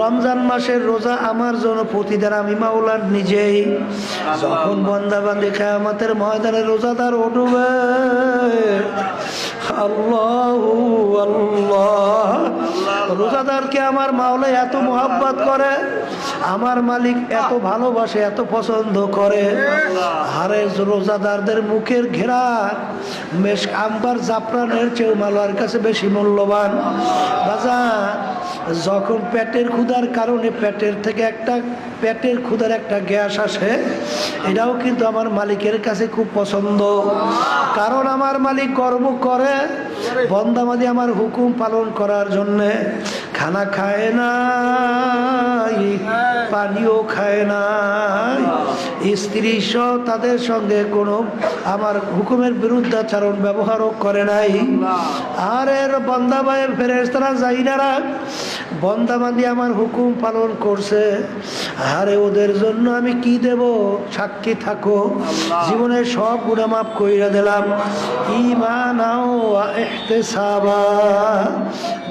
রমজান মাসের রোজা আমার জন্য প্রতিদান, আমি মাওলার নিজেই। যখন বন্দাবান্দি খেয়ামাতের ময়দানে রোজাদার উঠবে, আল্লাহ রোজাদারকে আমার মাওলা এত মোহাব্বত করে, আমার মালিক এত ভালোবাসে, এত পছন্দ করে। আরে রোজাদারদের মুখের ঘেরা বেশ আম্বার জাফরানের চেয়েও মালোয়ার কাছে বেশি মূল্যবান। বাজা যখন পেটের ক্ষুধার কারণে পেটের থেকে একটা, পেটের ক্ষুধার একটা গ্যাস আসে, এটাও কিন্তু আমার মালিকের কাছে খুব পছন্দ। কারণ আমার মালিক গর্ব করে বন্দামাদি আমার হুকুম পালন করার জন্যে খানা খায় নাই, পানিও খায় নাই। স্ত্রী সহ তাদের সঙ্গে কোনো আমার হুকুমের বিরুদ্ধাচারণ ব্যবহারও করে নাই। আর এর বন্দাবায়ের ফেরেস্তারা যাইনারা বন্দাবান্দি আমার হুকুম পালন করছে। আরে ওদের জন্য আমি কি দেব? সাক্ষী থাকো। জীবনের সব গুণা মাফ কইরা দিলাম। ইমান ইহতেসাবা।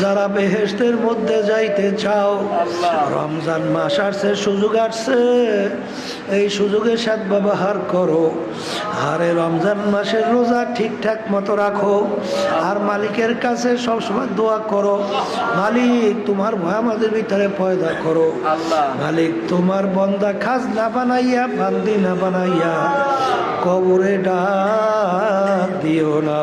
যারা বেহেস্তের মধ্যে যাইতে চাও রমজান মাস আসছে সুযোগ আসছে। এই সুযোগে সাত ব্যবহার করো। আর এই রমজান মাসের রোজা ঠিকঠাক মতো রাখো। আর মালিকের কাছে সবসময় দোয়া করো। মালিক তোমার ভয় আমাদের ভিতরে পয়দা করো। মালিক তোমার বন্দা খাস না বানাইয়া বান্দি না বানাইয়া কবরে ডাক দিও না।